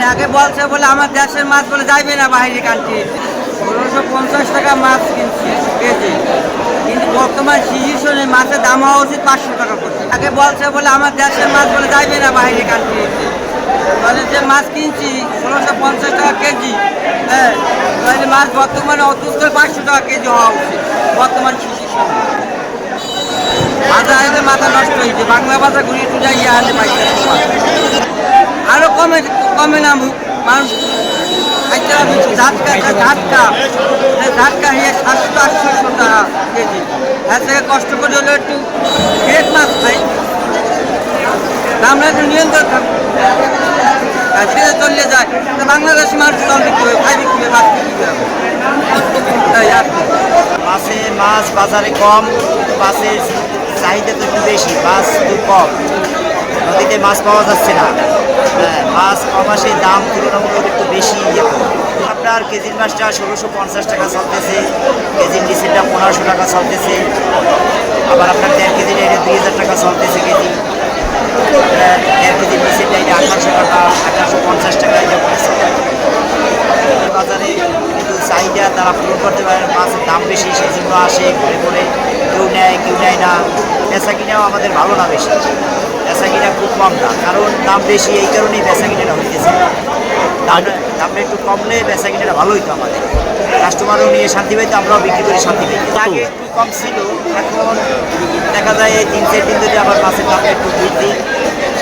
মানে আগে বলছে বলে আমার দেশের মাছ বলে যাইবে না বাইরে কান্ট্রি। ষোলোশো পঞ্চাশ টাকা মাছ কিনছি, কেজি। কিন্তু বর্তমান সিচুয়েশনে মাছের দাম হওয়া উচিত পাঁচশো টাকা করে। আগে বলছে বলে আমার দেশের মাছ বলে যাইবে না বাইরে কান্ট্রিতে মানে যে মাছ কিনছি, ষোলোশো পঞ্চাশ টাকা কেজি হ্যাঁ তাহলে মাছ বর্তমানে অতুল করে পাঁচশো টাকা কেজি হওয়া উচিত বর্তমান সিচুয়েশনে মাথা হয়তো মাথা নষ্ট হয়েছে বাংলা ভাষা ঘুরিয়ে টুজা ইয়ে আনতে আরও কমে কমে না মানুষ ঝাটকা ঝাটকা ঝাটকা হয়ে সাতশো আটশোশো টাকা কেজি। এর থেকে কষ্ট করে হলে একটু গ্রেট মাছ খাই। আমরা একটু নিয়ন্ত্রণ থাকব সেটা চলে যায় বাংলাদেশি মানুষ চলবে কীভাবে খাইবে কীভাবে মাছ মাছে মাছ বাজারে কম মাছের চাহিদা তো একটু বেশি, মাছ তো কম। নদীতে মাছ পাওয়া যাচ্ছে না। হ্যাঁ, মাছ কম আসে দাম তুলনামূলক একটু বেশি। আপনার কেজির মাছটা ষোলোশো পঞ্চাশ টাকা চলতেছে কেজির নিচেরটা পনেরোশো টাকা চলতেছে। আবার আপনার দেড় কেজির এটা দুই হাজার টাকা চলতেছে কেজি। হ্যাঁ, দেড় কেজির নিচেরটা এটা আঠারোশো টাকা আঠারোশো পঞ্চাশ টাকা এটা বাজারে কিন্তু চাহিদা তারা পূরণ করতে পারে মাছের দাম বেশি সেই জন্য আসে ঘুরে ঘুরে কেউ নেয় কেউ নেয় না। বেচা কিনাও আমাদের ভালো না বেশি। কিনা খুব কম দাম কারণ দাম বেশি, এই কারণেই কিনাটা হইতেছে। দামটা একটু কমলে কিনাটা ভালো হইতো আমাদের। কাস্টমারও নিয়ে শান্তি পাইতো, আমরাও বিক্রি করে শান্তি পাইতো। আগে একটু কম ছিল, এখন দেখা যায় এই তিন চার দিন ধরে আবার মাছের দামটা একটু বৃদ্ধি,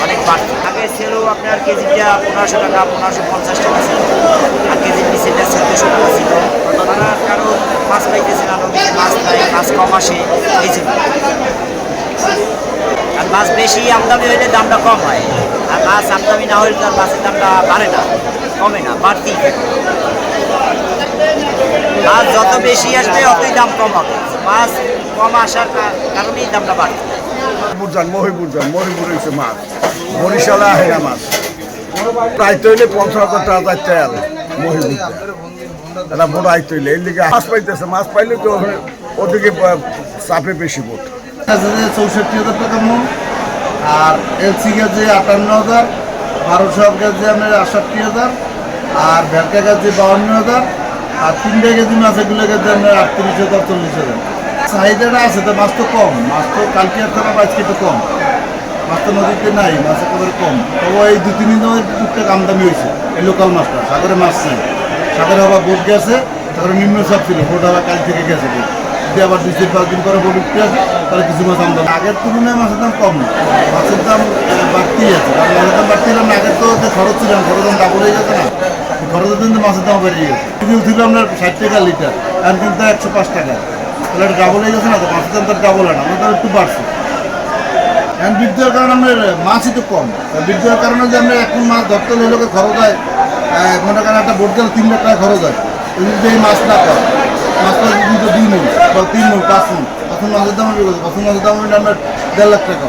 অনেক বাড়ছে। আগে ছিল আপনার কেজিটা পনেরোশো টাকা, পনেরোশো পঞ্চাশ টাকা ছিল। আর কেজির নিচেটা চোদ্দোশো টাকা ছিল। তারা কারও মাছ পাইতেছে না মাছ নাই, মাছ কম আসে, এই জন্য। মাছ বেশি আমদানি হইলে দামটা কম হয়। আর মাছ আমদানি না হলে তার মাছের দামটা বাড়ে না কমে না বাড়তি মাছ যত বেশি আসবে অতই দাম কম হবে। মাছ কম আসার কারণেই দামটা বাড়বে বুঝান মহিবুরজান মহিবুর হয়েছে মাছ। বরিশালে মাছ। হইলে পঞ্চাশ হাজার টাকা তেল এটা বড় হইলে মাছ পাইতেছে মাছ পাইলে তো ওদিকে চাপে বেশি বোট। যে চৌষট্টি হাজার টাকা মন। আর এলসি গেছে আটান্ন হাজার, বারোশো গেছে আপনার আটষট্টি হাজার, আর ভেটকা গেছে বাউন্ন হাজার, আর তিনটে কেজি মাছ এগুলো গেছে আপনার আটত্রিশ হাজার, চল্লিশ হাজার। চাহিদাটা আছে তো, মাছ তো কম, মাছ তো কালকে আর থাকা আজকে তো কম। মাছ তো নদীতে নাই, মাছ একেবারে কম। তবে এই দু, তিন দিন ধরে টুকটাক আমদানি হয়েছে, এই লোকাল মাছটা, সাগরে মাছ নেই। সাগরে আবার বোট গেছে তারপরে নিম্ন চাপ ছিল, বোট আবার কাল থেকে গেছে। যদি আবার দুই চার পাঁচ দিন পরে বোট উঠতে তাহলে কিছু মাছ আমদানি। আগের তুলনায় মাছের দাম কম। মাছের দাম বাড়তি আছে। কারণ মাছের দাম বাড়তি হলে আগের তো যে খরচ ছিল খরচ দাম ডাবল হয়ে গেছে না। খরচের জন্য মাছের দাম বেড়ে গেছে। কিন্তু ছিল আপনার ষাট টাকা লিটার আর কিন্তু একশো পাঁচ টাকা। তাহলে এটা ডাবল হয়ে গেছে না, তো মাছের দাম তার ডাবল হয় না, আমাদের একটু বাড়ছে। এখন বৃদ্ধির কারণে আপনার মাছই তো কম। বৃদ্ধির কারণে যে আমরা এখন মাছ ধরতে হলে খরচ হয় মনে করেন একটা বোট গেলে তিন লাখ টাকা খরচ হয়। যদি এই মাছ না পায় মাছটা যদি দুই মূল বা তিন মূল, পাঁচ মূল। তখন মাছের দাম হবে কত? তখন মাছের দাম হবে আপনার দেড় লাখ টাকা।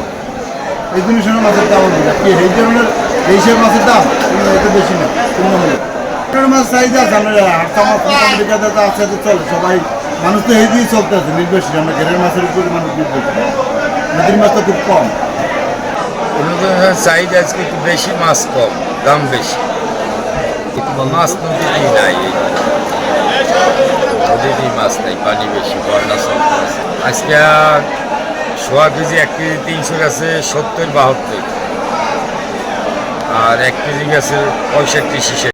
এই জিনিসের মাছের দাম হবে কি, এই ধরনের এই সব মাছের দাম? কিন্তু এত বেশি না তুলনামূলক আপনার মাছ চাহিদা আছে, আপনার আটটা মাছ আমেরিকাতে আছে তো চলে। সবাই, মানুষ তো এই দিয়েই চলতে আছে, নির্ভরশীল। আমরা ঘেরের মাছের উপরে মানুষ নির্ভরশীল। নদীর মাছ তো খুব কম। চাহিদা আজকে একটু বেশি, মাছ কম, দাম বেশি। মাছ নদীতেই নাই। নদীতেই মাছ নাই, পানি বেশি, বন্যা চলতেছে আজকে সোয়া কেজি এক কেজি তিনশো গেছে সত্তর বাহাত্তর। আর এক কেজি গেছে পঁয়ষট্টি ছিষট্টি